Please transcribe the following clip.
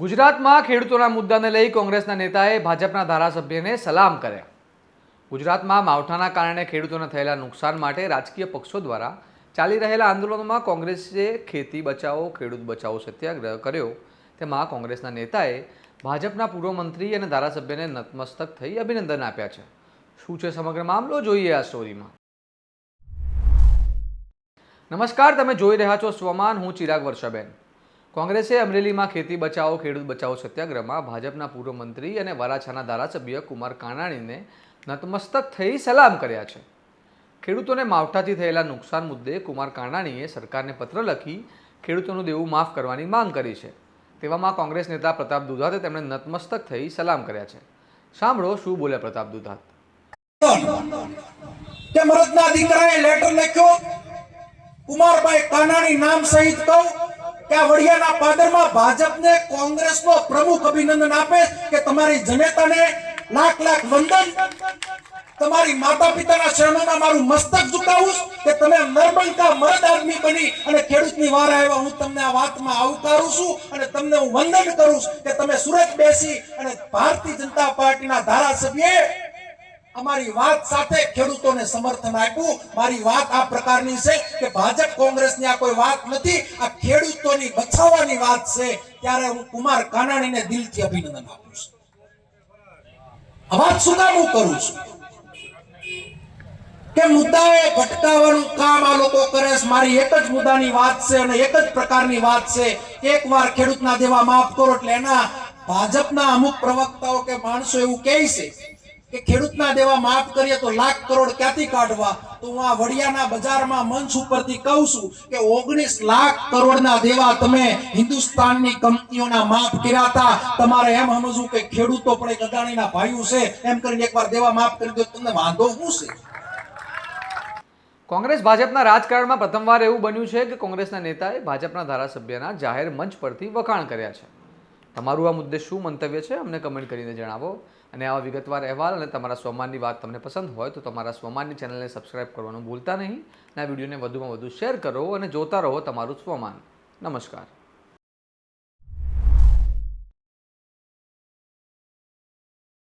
ગુજરાતમાં ખેડૂતોના મુદ્દાને લઈ કોંગ્રેસના નેતાએ ભાજપના ધારાસભ્યને સલામ કર્યા. ગુજરાતમાં માવઠાના કારણે ખેડૂતોને થયેલા નુકસાન માટે રાજકીય પક્ષો દ્વારા ચાલી રહેલા આંદોલનોમાં કોંગ્રેસે ખેતી બચાવો, ખેડૂત બચાવો સત્યાગ્રહ કર્યો. તેમાં કોંગ્રેસના નેતાએ ભાજપના પૂર્વ મંત્રી અને ધારાસભ્યને નતમસ્તક થઈ અભિનંદન આપ્યા છે. શું છે સમગ્ર મામલો? જોઈએ આ સ્ટોરીમાં. નમસ્કાર, તમે જોઈ રહ્યા છો સ્વમાન, હું ચિરાગ વર્ષાબેન. કોંગ્રેસે અમરેલીમાં ખેતી બચાવો, ખેડૂત બચાવો સત્યાગ્રહમાં ભાજપના પૂર્વ મંત્રી અને વરાછાના ધારાસભ્ય કુમાર કાનાણીને નતમસ્તક થઈ સલામ કર્યા છે. ખેડૂતોને માવઠાથી થયેલા નુકસાન મુદ્દે કુમાર કાનાણીએ સરકારને પત્ર લખી ખેડૂતોનું દેવું માફ કરવાની માંગ કરી છે. તેવામાં કોંગ્રેસ નેતા પ્રતાપ દુધાતે તેમણે નતમસ્તક થઈ સલામ કર્યા છે. સાંભળો શું બોલ્યા પ્રતાપ દુધાત. કુમારભાઈ કાનાણી નામ સહિત કહું. કે પાદરમાં ભાજપને કોંગ્રેસનો પ્રમુખ અભિનંદન આપે કે તમારી જનેતાને લાખ લાખ વંદન. તમારી માતા પિતાના શરણોમાં મારું મસ્તક ઝુકાવું કે તમે નરબંકા મરદ આદમી બની અને ખેડૂતની વાર આવ્યા હું તમને આ વાતમાં આવકારું છું અને તમને હું વંદન કરું છું કે તમે સુરત બેસી અને ભારતીય જનતા પાર્ટીના ધારાસભ્યએ અમારી વાત સાથે ખેડૂતોને સમર્થન આપ્યું. મારી વાત આ પ્રકારની છે કે ભાજપ કોંગ્રેસની આ કોઈ વાત નથી, આ ખેડૂતોની બચાવવાની વાત છે. ત્યારે હું કુમાર કાનાણીને દિલથી અભિનંદન આપું છું. વાત શું કરું છું? કે મુદ્દાએ ભટકાવવાનું કામ આ લોકો કરે છે. મારી એક જ મુદ્દાની વાત છે અને એક જ પ્રકારની વાત છે. એકવાર ખેડૂતના દેવા માફ કરો એટલે એના ભાજપના અમુક પ્રવક્તાઓ કે માણસો એવું કહે છે કે ખેડૂતના દેવા માફ કરીએ તો લાખ કરોડ ક્યાંથી કાઢવા? તો હું આ વડિયાના બજારમાં મંચ ઉપરથી કહું છું કે ઓગણીસ લાખ કરોડના દેવા તમે હિન્દુસ્તાનની કંપનીઓના માફ કર્યા હતા. તમારે એમ સમજવું કે ખેડૂતો પણ એક અદાણીના ભાઈઓ છે. એમ કરીને એકવાર દેવા માફ કરી દો, તમને વાંધો શું છે? કોંગ્રેસ ભાજપના રાજકારણમાં પ્રથમવાર એવું બન્યું છે કે કોંગ્રેસના નેતાએ ભાજપના ધારાસભ્યના જાહેર મંચ પરથી વખાણ કર્યા છે. તમારું આ મુદ્દે શું મંતવ્ય છે અમને કમેન્ટ કરીને જણાવો. અને આવા વિગતવાર અહેવાલ અને તમારા સ્વમાનની વાત તમને પસંદ હોય તો તમારા સ્વમાનની ચેનલને સબસ્ક્રાઇબ કરવાનું ભૂલતા નહીં. અને આ વિડીયોને વધુમાં વધુ શેર કરો અને જોતા રહો તમારું સ્વમાન. નમસ્કાર.